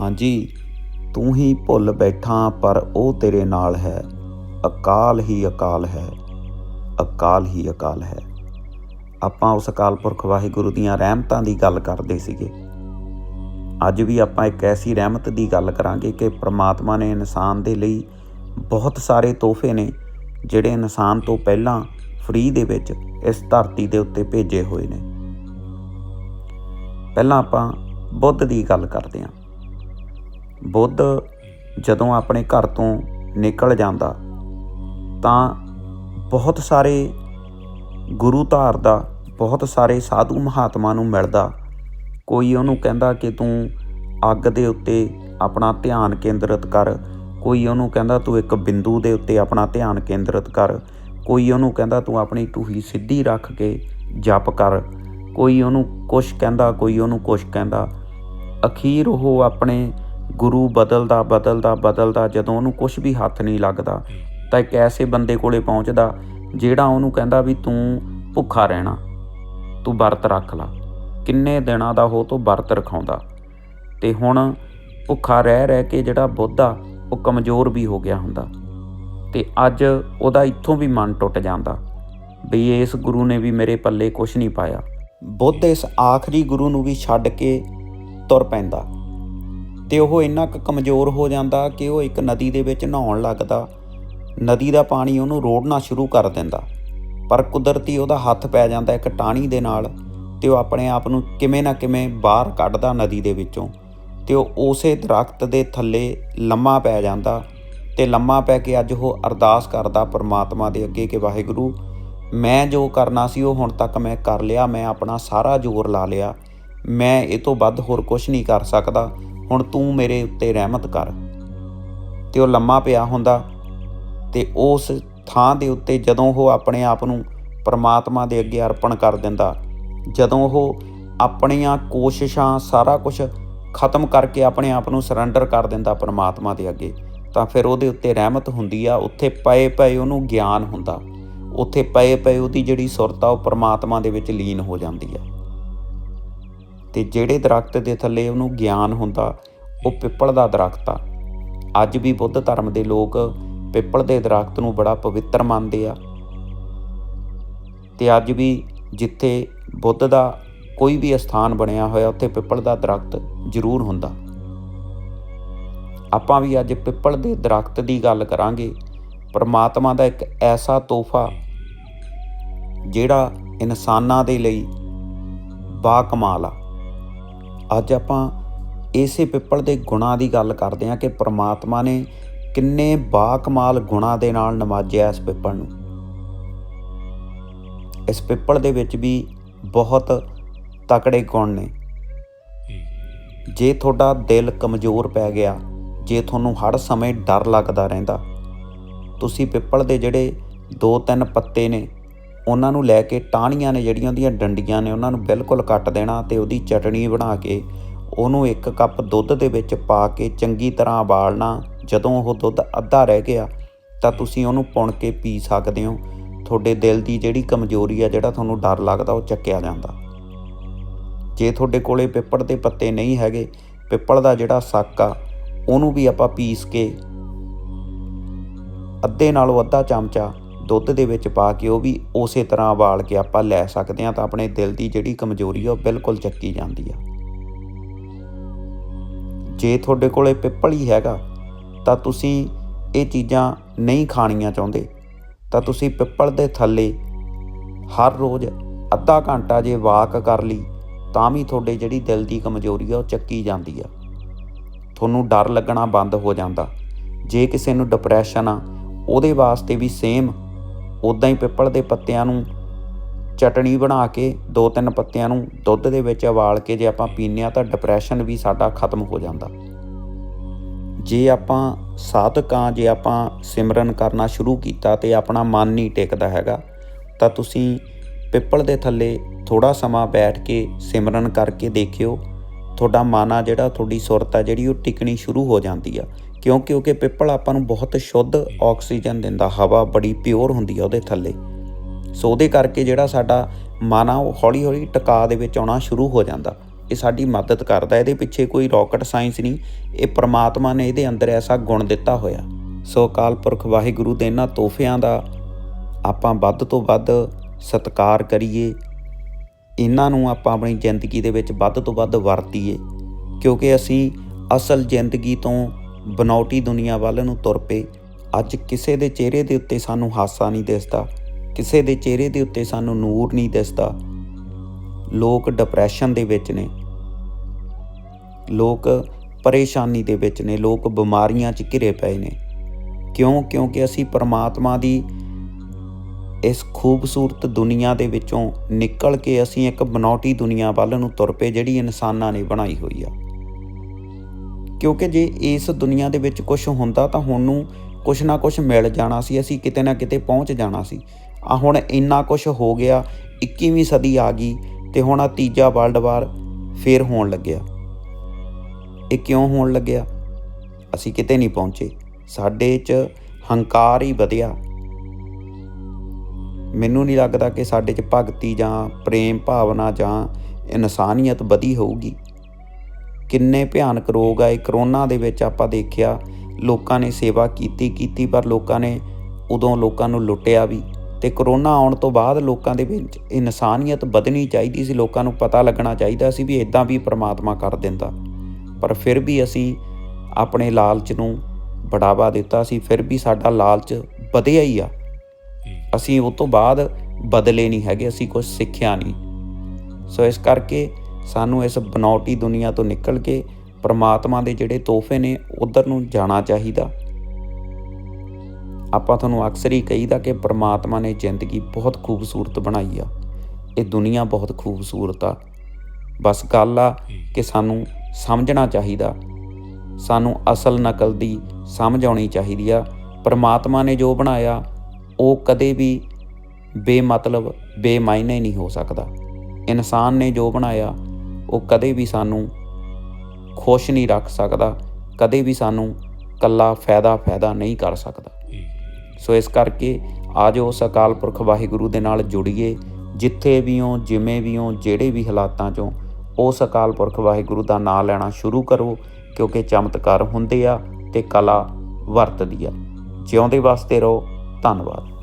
ਹਾਂਜੀ, ਤੂੰ ਹੀ ਭੁੱਲ ਬੈਠਾ ਪਰ ਉਹ ਤੇਰੇ ਨਾਲ ਹੈ। ਅਕਾਲ ਹੀ ਅਕਾਲ ਹੈ। ਅਕਾਲ ਹੀ ਅਕਾਲ ਹੈ। ਆਪਾਂ ਉਸ ਅਕਾਲ ਪੁਰਖ ਵਾਹਿਗੁਰੂ ਦੀਆਂ ਰਹਿਮਤਾਂ ਦੀ ਗੱਲ ਕਰਦੇ ਸੀਗੇ। ਅੱਜ ਵੀ ਆਪਾਂ ਇੱਕ ਐਸੀ ਰਹਿਮਤ ਦੀ ਗੱਲ ਕਰਾਂਗੇ ਕਿ ਪ੍ਰਮਾਤਮਾ ਨੇ ਇਨਸਾਨ ਦੇ ਲਈ ਬਹੁਤ ਸਾਰੇ ਤੋਹਫੇ ਨੇ, ਜਿਹੜੇ ਇਨਸਾਨ ਤੋਂ ਪਹਿਲਾਂ ਫ੍ਰੀ ਦੇ ਵਿੱਚ ਇਸ ਧਰਤੀ ਦੇ ਉੱਤੇ ਭੇਜੇ ਹੋਏ ਨੇ। ਪਹਿਲਾਂ ਆਪਾਂ ਬੁੱਧ ਦੀ ਗੱਲ ਕਰਦੇ ਹਾਂ ਬੁੱਧ ਜਦੋਂ ਆਪਣੇ ਘਰ ਤੋਂ ਨਿਕਲ ਜਾਂਦਾ, ਤਾਂ ਬਹੁਤ ਸਾਰੇ ਗੁਰੂ ਧਾਰ ਦਾ, ਬਹੁਤ ਸਾਰੇ ਸਾਧੂ ਮਹਾਤਮਾ ਨੂੰ ਮਿਲਦਾ। ਕੋਈ ਉਹਨੂੰ ਕਹਿੰਦਾ ਕਿ ਤੂੰ ਅੱਗ ਦੇ ਉੱਤੇ ਆਪਣਾ ਧਿਆਨ ਕੇਂਦਰਿਤ ਕਰ। ਕੋਈ ਉਹਨੂੰ ਕਹਿੰਦਾ ਤੂੰ ਇੱਕ ਬਿੰਦੂ ਦੇ ਉੱਤੇ ਆਪਣਾ ਧਿਆਨ ਕੇਂਦਰਿਤ ਕਰ। ਕੋਈ ਉਹਨੂੰ ਕਹਿੰਦਾ ਤੂੰ ਆਪਣੀ ਟੂਹੀ ਸਿੱਧੀ ਰੱਖ ਕੇ ਜਪ ਕਰ। ਕੋਈ ਉਹਨੂੰ ਕੁਛ ਕਹਿੰਦਾ, ਕੋਈ ਉਹਨੂੰ ਕੁਛ ਕਹਿੰਦਾ। ਅਖੀਰ ਉਹ ਆਪਣੇ ਗੁਰੂ ਬਦਲਦਾ ਬਦਲਦਾ ਬਦਲਦਾ, ਜਦੋਂ ਉਹਨੂੰ ਕੁਝ ਵੀ ਹੱਥ ਨਹੀਂ ਲੱਗਦਾ, ਤਾਂ ਇੱਕ ਐਸੇ ਬੰਦੇ ਕੋਲੇ ਪਹੁੰਚਦਾ, ਜਿਹੜਾ ਉਹਨੂੰ ਕਹਿੰਦਾ ਵੀ ਤੂੰ ਭੁੱਖਾ ਰਹਿਣਾ, ਤੂੰ ਵਰਤ ਰੱਖ ਲਾ। ਕਿੰਨੇ ਦਿਨਾਂ ਦਾ ਉਹ ਤੋਂ ਵਰਤ ਰਖਾਉਂਦਾ। ਤੇ ਹੁਣ ਭੁੱਖਾ ਰਹਿ ਰਹਿ ਕੇ ਜਿਹੜਾ ਬੁੱਧ ਆ, ਉਹ ਕਮਜ਼ੋਰ ਵੀ ਹੋ ਗਿਆ ਹੁੰਦਾ। ਤੇ ਅੱਜ ਉਹਦਾ ਇੱਥੋਂ ਵੀ ਮਨ ਟੁੱਟ ਜਾਂਦਾ ਵੀ ਇਸ ਗੁਰੂ ਨੇ ਵੀ ਮੇਰੇ ਪੱਲੇ ਕੁਝ ਨਹੀਂ ਪਾਇਆ। ਬੁੱਧ ਇਸ ਆਖਰੀ ਗੁਰੂ ਨੂੰ ਵੀ ਛੱਡ ਕੇ ਤੁਰ ਪੈਂਦਾ। ਤੇ ਉਹ ਇੰਨਾ ਕੁ ਕਮਜ਼ੋਰ ਹੋ ਜਾਂਦਾ ਕਿ ਉਹ ਇੱਕ ਨਦੀ ਦੇ ਵਿੱਚ ਨਹਾਉਣ ਲੱਗਦਾ। ਨਦੀ ਦਾ ਪਾਣੀ ਉਹਨੂੰ ਰੋੜਨਾ ਸ਼ੁਰੂ ਕਰ ਦਿੰਦਾ। ਪਰ ਕੁਦਰਤੀ ਉਹਦਾ ਹੱਥ ਪੈ ਜਾਂਦਾ ਇੱਕ ਟਾਣੀ ਦੇ ਨਾਲ ਤੇ ਉਹ ਆਪਣੇ ਆਪ ਨੂੰ ਕਿਵੇਂ ਨਾ ਕਿਵੇਂ ਬਾਹਰ ਕੱਢਦਾ ਨਦੀ ਦੇ ਵਿੱਚੋਂ। ਤੇ ਉਹ ਉਸੇ ਦਰਖਤ ਦੇ ਥੱਲੇ ਲੰਮਾ ਪੈ ਜਾਂਦਾ ਤੇ ਲੰਮਾ ਪੈ ਕੇ ਅੱਜ ਉਹ ਅਰਦਾਸ ਕਰਦਾ ਪਰਮਾਤਮਾ ਦੇ ਅੱਗੇ ਕਿ ਵਾਹਿਗੁਰੂ, ਮੈਂ ਜੋ ਕਰਨਾ ਸੀ ਉਹ ਹੁਣ ਤੱਕ ਮੈਂ ਕਰ ਲਿਆ, ਮੈਂ ਆਪਣਾ ਸਾਰਾ ਜ਼ੋਰ ਲਾ ਲਿਆ। ਮੈਂ ਇਹ ਤੋਂ ਵੱਧ ਹੋਰ ਕੁਝ ਨਹੀਂ ਕਰ ਸਕਦਾ। ਹੁਣ ਤੂੰ ਮੇਰੇ ਉੱਤੇ ਰਹਿਮਤ ਕਰ। ਤੇ ਉਹ ਲੰਮਾ ਪਿਆ ਹੁੰਦਾ ਤੇ ਉਸ ਥਾਂ ਦੇ ਉੱਤੇ ਜਦੋਂ ਉਹ ਆਪਣੇ ਆਪ ਨੂੰ ਪਰਮਾਤਮਾ ਦੇ ਅੱਗੇ ਅਰਪਣ ਕਰ ਦਿੰਦਾ, ਜਦੋਂ ਉਹ ਆਪਣੀਆਂ ਕੋਸ਼ਿਸ਼ਾਂ ਸਾਰਾ ਕੁਝ ਖਤਮ ਕਰਕੇ ਆਪਣੇ ਆਪ ਨੂੰ ਸਰੈਂਡਰ ਕਰ ਦਿੰਦਾ ਪਰਮਾਤਮਾ ਦੇ ਅੱਗੇ, ਤਾਂ ਫਿਰ ਉਹਦੇ ਉੱਤੇ ਰਹਿਮਤ ਹੁੰਦੀ ਆ, ਉੱਥੇ ਪਏ ਪਏ ਉਹਨੂੰ ਗਿਆਨ ਹੁੰਦਾ, ਉੱਥੇ ਪਏ ਪਏ ਉਹਦੀ ਜਿਹੜੀ ਸੁਰਤ ਆ, ਉਹ ਪਰਮਾਤਮਾ ਦੇ ਵਿੱਚ ਲੀਨ ਹੋ ਜਾਂਦੀ ਆ। ਤੇ ਜਿਹੜੇ ਦਰਖਤ ਦੇ ਥੱਲੇ ਉਹਨੂੰ ਗਿਆਨ ਹੁੰਦਾ, ਉਹ ਪਿੱਪਲ ਦਾ ਦਰਖਤ ਆ। ਅੱਜ ਵੀ ਬੁੱਧ ਧਰਮ ਦੇ ਲੋਕ ਪਿੱਪਲ ਦੇ ਦਰਖਤ ਨੂੰ ਬੜਾ ਪਵਿੱਤਰ ਮੰਨਦੇ ਆ। ਤੇ ਅੱਜ ਵੀ ਜਿੱਥੇ ਬੁੱਧ ਦਾ ਕੋਈ ਵੀ ਸਥਾਨ ਬਣਿਆ ਹੋਇਆ, ਉੱਥੇ ਪਿੱਪਲ ਦਾ ਦਰਖਤ ਜ਼ਰੂਰ ਹੁੰਦਾ। ਆਪਾਂ ਵੀ ਅੱਜ ਪਿੱਪਲ ਦੇ ਦਰਖਤ ਦੀ ਗੱਲ ਕਰਾਂਗੇ। ਪਰਮਾਤਮਾ ਦਾ ਇੱਕ ਐਸਾ ਤੋਹਫਾ, ਜਿਹੜਾ ਇਨਸਾਨਾਂ ਦੇ ਲਈ ਬਾ ਕਮਾਲ ਆ। ਅੱਜ ਆਪਾਂ ਇਸੇ ਪਿੱਪਲ ਦੇ ਗੁਣਾਂ ਦੀ ਗੱਲ ਕਰਦੇ ਹਾਂ ਕਿ ਪ੍ਰਮਾਤਮਾ ਨੇ ਕਿੰਨੇ ਬਾਕਮਾਲ ਗੁਣਾਂ ਦੇ ਨਾਲ ਨਵਾਜਿਆ ਇਸ ਪਿੱਪਲ ਨੂੰ। ਇਸ ਪਿੱਪਲ ਦੇ ਵਿੱਚ ਵੀ ਬਹੁਤ ਤਕੜੇ ਗੁਣ ਨੇ। ਜੇ ਤੁਹਾਡਾ ਦਿਲ ਕਮਜ਼ੋਰ ਪੈ ਗਿਆ, ਜੇ ਤੁਹਾਨੂੰ ਹਰ ਸਮੇਂ ਡਰ ਲੱਗਦਾ ਰਹਿੰਦਾ, ਤੁਸੀਂ ਪਿੱਪਲ ਦੇ ਜਿਹੜੇ ਦੋ ਤਿੰਨ ਪੱਤੇ ਨੇ ਉਹਨਾਂ ਨੂੰ ਲੈ ਕੇ ਟਾਹਣੀਆਂ ਨੇ ਜਿਹੜੀਆਂ ਉਹਦੀਆਂ ਡੰਡੀਆਂ ਨੇ ਉਹਨਾਂ ਨੂੰ ਬਿਲਕੁਲ ਕੱਟ ਦੇਣਾ ਤੇ ਉਹਦੀ ਚਟਣੀ ਬਣਾ ਕੇ ਉਹਨੂੰ ਇੱਕ ਕੱਪ ਦੁੱਧ ਦੇ ਵਿੱਚ ਪਾ ਕੇ ਚੰਗੀ ਤਰ੍ਹਾਂ ਉਬਾਲਣਾ। ਜਦੋਂ ਉਹ ਦੁੱਧ ਅੱਧਾ ਰਹਿ ਗਿਆ, ਤਾਂ ਤੁਸੀਂ ਉਹਨੂੰ ਪੁਣ ਕੇ ਪੀ ਸਕਦੇ ਹੋ। ਤੁਹਾਡੇ ਦਿਲ ਦੀ ਜਿਹੜੀ ਕਮਜ਼ੋਰੀ ਆ, ਜਿਹੜਾ ਤੁਹਾਨੂੰ ਡਰ ਲੱਗਦਾ, ਉਹ ਚੱਕਿਆ ਜਾਂਦਾ। ਜੇ ਤੁਹਾਡੇ ਕੋਲੇ ਪਿੱਪਲ ਦੇ ਪੱਤੇ ਨਹੀਂ ਹੈਗੇ, ਪਿੱਪਲ ਦਾ ਜਿਹੜਾ ਸੱਕ ਆ ਉਹਨੂੰ ਵੀ ਆਪਾਂ ਪੀਸ ਕੇ ਅੱਧੇ ਨਾਲੋਂ ਅੱਧਾ ਚਮਚਾ ਦੁੱਧ ਦੇ ਵਿੱਚ ਪਾ ਕੇ ਉਹ ਵੀ ਉਸੇ ਤਰ੍ਹਾਂ ਉਬਾਲ ਕੇ ਆਪਾਂ ਲੈ ਸਕਦੇ ਹਾਂ ਤਾਂ ਆਪਣੇ ਦਿਲ ਦੀ ਜਿਹੜੀ ਕਮਜ਼ੋਰੀ ਆ ਉਹ ਬਿਲਕੁਲ ਚੱਕੀ ਜਾਂਦੀ ਆ। ਜੇ ਤੁਹਾਡੇ ਕੋਲੇ ਪਿੱਪਲ ਹੀ ਹੈਗਾ, ਤਾਂ ਤੁਸੀਂ ਇਹ ਚੀਜ਼ਾਂ ਨਹੀਂ ਖਾਣੀਆਂ ਚਾਹੁੰਦੇ। ਤਾਂ ਤੁਸੀਂ ਪਿੱਪਲ ਦੇ ਥੱਲੇ ਹਰ ਰੋਜ਼ ਅੱਧਾ ਘੰਟਾ ਜੇ ਵਾਕ ਕਰ ਲਈ, ਤਾਂ ਵੀ ਤੁਹਾਡੇ ਜਿਹੜੀ ਦਿਲ ਦੀ ਕਮਜ਼ੋਰੀ ਆ ਉਹ ਚੱਕੀ ਜਾਂਦੀ ਆ। ਤੁਹਾਨੂੰ ਡਰ ਲੱਗਣਾ ਬੰਦ ਹੋ ਜਾਂਦਾ। ਜੇ ਕਿਸੇ ਨੂੰ ਡਿਪਰੈਸ਼ਨ ਆ, ਉਹਦੇ ਵਾਸਤੇ ਵੀ ਸੇਮ ਉਦਾਂ ਹੀ ਪਿੱਪਲ ਦੇ ਪੱਤਿਆਂ ਨੂੰ ਚਟਣੀ ਬਣਾ ਕੇ ਦੋ ਤਿੰਨ ਪੱਤਿਆਂ ਨੂੰ ਦੁੱਧ ਦੇ ਵਿੱਚ ਉਬਾਲ ਕੇ ਜੇ ਆਪਾਂ ਪੀਂਦੇ ਆ ਤਾਂ ਡਿਪਰੈਸ਼ਨ ਵੀ ਸਾਡਾ ਖਤਮ ਹੋ ਜਾਂਦਾ। ਜੇ ਆਪਾਂ ਸਾਧਕਾਂ, ਜੇ ਆਪਾਂ ਸਿਮਰਨ ਕਰਨਾ ਸ਼ੁਰੂ ਕੀਤਾ ਤੇ ਆਪਣਾ ਮਨ ਨਹੀਂ ਟਿਕਦਾ ਹੈਗਾ, ਤਾਂ ਤੁਸੀਂ ਪਿੱਪਲ ਦੇ ਥੱਲੇ ਥੋੜਾ ਸਮਾਂ ਬੈਠ ਕੇ ਸਿਮਰਨ ਕਰਕੇ ਦੇਖਿਓ ਤੁਹਾਡਾ ਮਨ ਆ ਜਿਹੜਾ ਤੁਹਾਡੀ ਸੁਰਤ ਆ ਜਿਹੜੀ ਉਹ ਟਿਕਣੀ ਸ਼ੁਰੂ ਹੋ ਜਾਂਦੀ ਆ। ਕਿਉਂ ਕਿਉਂਕਿ ਪਿੱਪਲ ਆਪਾਂ ਨੂੰ ਬਹੁਤ ਸ਼ੁੱਧ ਆਕਸੀਜਨ ਦਿੰਦਾ ਹਵਾ ਬੜੀ ਪਿਓਰ ਹੁੰਦੀ ਆ ਉਹਦੇ ਥੱਲੇ। ਸੋ ਉਹਦੇ ਕਰਕੇ ਜਿਹੜਾ ਸਾਡਾ ਮਨ ਆ ਉਹ ਹੌਲੀ ਹੌਲੀ ਟਿਕਾ ਦੇ ਵਿੱਚ ਆਉਣਾ ਸ਼ੁਰੂ ਹੋ ਜਾਂਦਾ। ਇਹ ਸਾਡੀ ਮਦਦ ਕਰਦਾ ਇਹਦੇ ਪਿੱਛੇ ਕੋਈ ਰਾਕਟ ਸਾਇੰਸ ਨਹੀਂ ਇਹ ਪ੍ਰਮਾਤਮਾ ਨੇ ਇਹਦੇ ਅੰਦਰ ਐਸਾ ਗੁਣ ਦਿੱਤਾ ਹੋਇਆ। ਸੋ ਅਕਾਲ ਪੁਰਖ ਵਾਹਿਗੁਰੂ ਦੇ ਇਹਨਾਂ ਤੋਹਫਿਆਂ ਦਾ ਆਪਾਂ ਵੱਧ ਤੋਂ ਵੱਧ ਸਤਿਕਾਰ ਕਰੀਏ ਇਹਨਾਂ ਨੂੰ ਆਪਾਂ ਆਪਣੀ ਜ਼ਿੰਦਗੀ ਦੇ ਵਿੱਚ ਵੱਧ ਤੋਂ ਵੱਧ ਵਰਤੀਏ, ਕਿਉਂਕਿ ਅਸੀਂ ਅਸਲ ਜ਼ਿੰਦਗੀ ਤੋਂ ਬਨੌਟੀ ਦੁਨੀਆ ਵੱਲ ਨੂੰ ਤੁਰ ਪਏ। ਅੱਜ ਕਿਸੇ ਦੇ ਚਿਹਰੇ ਦੇ ਉੱਤੇ ਸਾਨੂੰ ਹਾਸਾ ਨਹੀਂ ਦਿਸਦਾ, ਕਿਸੇ ਦੇ ਚਿਹਰੇ ਦੇ ਉੱਤੇ ਸਾਨੂੰ ਨੂਰ ਨਹੀਂ ਦਿਸਦਾ। ਲੋਕ ਡਿਪਰੈਸ਼ਨ ਦੇ ਵਿੱਚ ਨੇ। ਲੋਕ ਪਰੇਸ਼ਾਨੀ ਦੇ ਵਿੱਚ ਨੇ। ਲੋਕ ਬਿਮਾਰੀਆਂ 'ਚ ਘਿਰੇ ਪਏ ਨੇ। ਕਿਉਂ? ਕਿਉਂਕਿ ਅਸੀਂ ਪਰਮਾਤਮਾ ਦੀ ਇਸ ਖੂਬਸੂਰਤ ਦੁਨੀਆ ਦੇ ਵਿੱਚੋਂ ਨਿਕਲ ਕੇ ਅਸੀਂ ਇੱਕ ਬਨੌਟੀ ਦੁਨੀਆ ਵੱਲ ਨੂੰ ਤੁਰ ਪਏ, ਜਿਹੜੀ ਇਨਸਾਨਾਂ ਨੇ ਬਣਾਈ ਹੋਈ ਆ। ਕਿਉਂਕਿ ਜੇ ਇਸ ਦੁਨੀਆ ਦੇ ਵਿੱਚ ਕੁਝ ਹੁੰਦਾ ਤਾਂ ਹੁਣ ਨੂੰ ਕੁਝ ਨਾ ਕੁਝ ਮਿਲ ਜਾਣਾ ਸੀ, ਅਸੀਂ ਕਿਤੇ ਨਾ ਕਿਤੇ ਪਹੁੰਚ ਜਾਣਾ ਸੀ। ਆ ਹੁਣ ਇੰਨਾ ਕੁਝ ਹੋ ਗਿਆ 21ਵੀਂ ਸਦੀ ਆ ਗਈ ਤੇ ਹੁਣ ਆ ਤੀਜਾ ਵਰਲਡ ਵਾਰ ਫੇਰ ਹੋਣ ਲੱਗਿਆ। ਇਹ ਕਿਉਂ ਹੋਣ ਲੱਗਿਆ? ਅਸੀਂ ਕਿਤੇ ਨਹੀਂ ਪਹੁੰਚੇ। ਸਾਡੇ 'ਚ ਹੰਕਾਰ ਹੀ ਵਧਿਆ। ਮੈਨੂੰ ਨਹੀਂ ਲੱਗਦਾ ਕਿ ਸਾਡੇ 'ਚ ਭਗਤੀ ਜਾਂ ਪ੍ਰੇਮ ਭਾਵਨਾ ਜਾਂ ਇਨਸਾਨੀਅਤ ਵਧੀ ਹੋਊਗੀ। ਕਿੰਨੇ ਭਿਆਨਕ ਰੋਗ ਆਏ ਕਰੋਨਾ ਦੇ ਵਿੱਚ ਆਪਾਂ ਦੇਖਿਆ, ਲੋਕਾਂ ਨੇ ਸੇਵਾ ਕੀਤੀ ਕੀਤੀ, ਪਰ ਲੋਕਾਂ ਨੇ ਉਦੋਂ ਲੋਕਾਂ ਨੂੰ ਲੁੱਟਿਆ ਵੀ। ਤੇ ਕਰੋਨਾ ਆਉਣ ਤੋਂ ਬਾਅਦ ਲੋਕਾਂ ਦੇ ਵਿੱਚ ਇਨਸਾਨੀਅਤ ਵਧਣੀ ਚਾਹੀਦੀ ਸੀ, ਲੋਕਾਂ ਨੂੰ ਪਤਾ ਲੱਗਣਾ ਚਾਹੀਦਾ ਸੀ ਵੀ ਇਦਾਂ ਵੀ ਪ੍ਰਮਾਤਮਾ ਕਰ ਦਿੰਦਾ। ਪਰ ਫਿਰ ਵੀ ਅਸੀਂ ਆਪਣੇ ਲਾਲਚ ਨੂੰ ਬੜਾਵਾ ਦਿੱਤਾ ਸੀ, ਫਿਰ ਵੀ ਸਾਡਾ ਲਾਲਚ ਵਧਿਆ ਹੀ ਆ। ਅਸੀਂ ਉਹ ਤੋਂ ਬਾਅਦ ਬਦਲੇ ਨਹੀਂ ਹੈਗੇ, ਅਸੀਂ ਕੁਝ ਸਿੱਖਿਆ ਨਹੀਂ। ਸੋ ਇਸ ਕਰਕੇ ਸਾਨੂੰ ਇਸ ਬਨੌਟੀ ਦੁਨੀਆ ਤੋਂ ਨਿਕਲ ਕੇ ਪਰਮਾਤਮਾ ਦੇ ਜਿਹੜੇ ਤੋਹਫੇ ਨੇ, ਉਧਰ ਨੂੰ ਜਾਣਾ ਚਾਹੀਦਾ। ਆਪਾਂ ਤੁਹਾਨੂੰ ਅਕਸਰ ਹੀ ਕਹੀਦਾ ਕਿ ਪਰਮਾਤਮਾ ਨੇ ਜ਼ਿੰਦਗੀ ਬਹੁਤ ਖੂਬਸੂਰਤ ਬਣਾਈ ਆ। ਇਹ ਦੁਨੀਆ ਬਹੁਤ ਖੂਬਸੂਰਤ ਆ। ਬਸ ਗੱਲ ਆ ਕਿ ਸਾਨੂੰ ਸਮਝਣਾ ਚਾਹੀਦਾ। ਸਾਨੂੰ ਅਸਲ ਨਕਲ ਦੀ ਸਮਝ ਆਉਣੀ ਚਾਹੀਦੀ ਆ। ਪਰਮਾਤਮਾ ਨੇ ਜੋ ਬਣਾਇਆ ਉਹ ਕਦੇ ਵੀ ਬੇਮਤਲਬ, ਬੇਮਾਇਨੇ ਨਹੀਂ ਹੋ ਸਕਦਾ। ਇਨਸਾਨ ਨੇ ਜੋ ਬਣਾਇਆ, ਉਹ ਕਦੇ ਵੀ ਸਾਨੂੰ ਖੁਸ਼ ਨਹੀਂ ਰੱਖ ਸਕਦਾ, ਕਦੇ ਵੀ ਸਾਨੂੰ ਕੱਲਾ ਫਾਇਦਾ ਫਾਇਦਾ ਨਹੀਂ ਕਰ ਸਕਦਾ। ਸੋ ਇਸ ਕਰਕੇ ਆਜੋ ਉਸ ਅਕਾਲ ਪੁਰਖ ਵਾਹਿਗੁਰੂ ਦੇ ਨਾਲ ਜੁੜੀਏ, ਜਿੱਥੇ ਵੀ ਹੋ, ਜਿਵੇਂ ਵੀ ਹੋ, ਜਿਹੜੇ ਵੀ ਹਾਲਾਤਾਂ 'ਚੋਂ ਉਸ ਅਕਾਲ ਪੁਰਖ ਵਾਹਿਗੁਰੂ ਦਾ ਨਾਮ ਲੈਣਾ ਸ਼ੁਰੂ ਕਰੋ, ਕਿਉਂਕਿ ਚਮਤਕਾਰ ਹੁੰਦੇ ਆ ਤੇ ਕਲਾ ਵਰਤਦੀ ਆ। ਜਿਉਂਦੇ ਵਾਸਤੇ ਰਹੋ ਧੰਨਵਾਦ।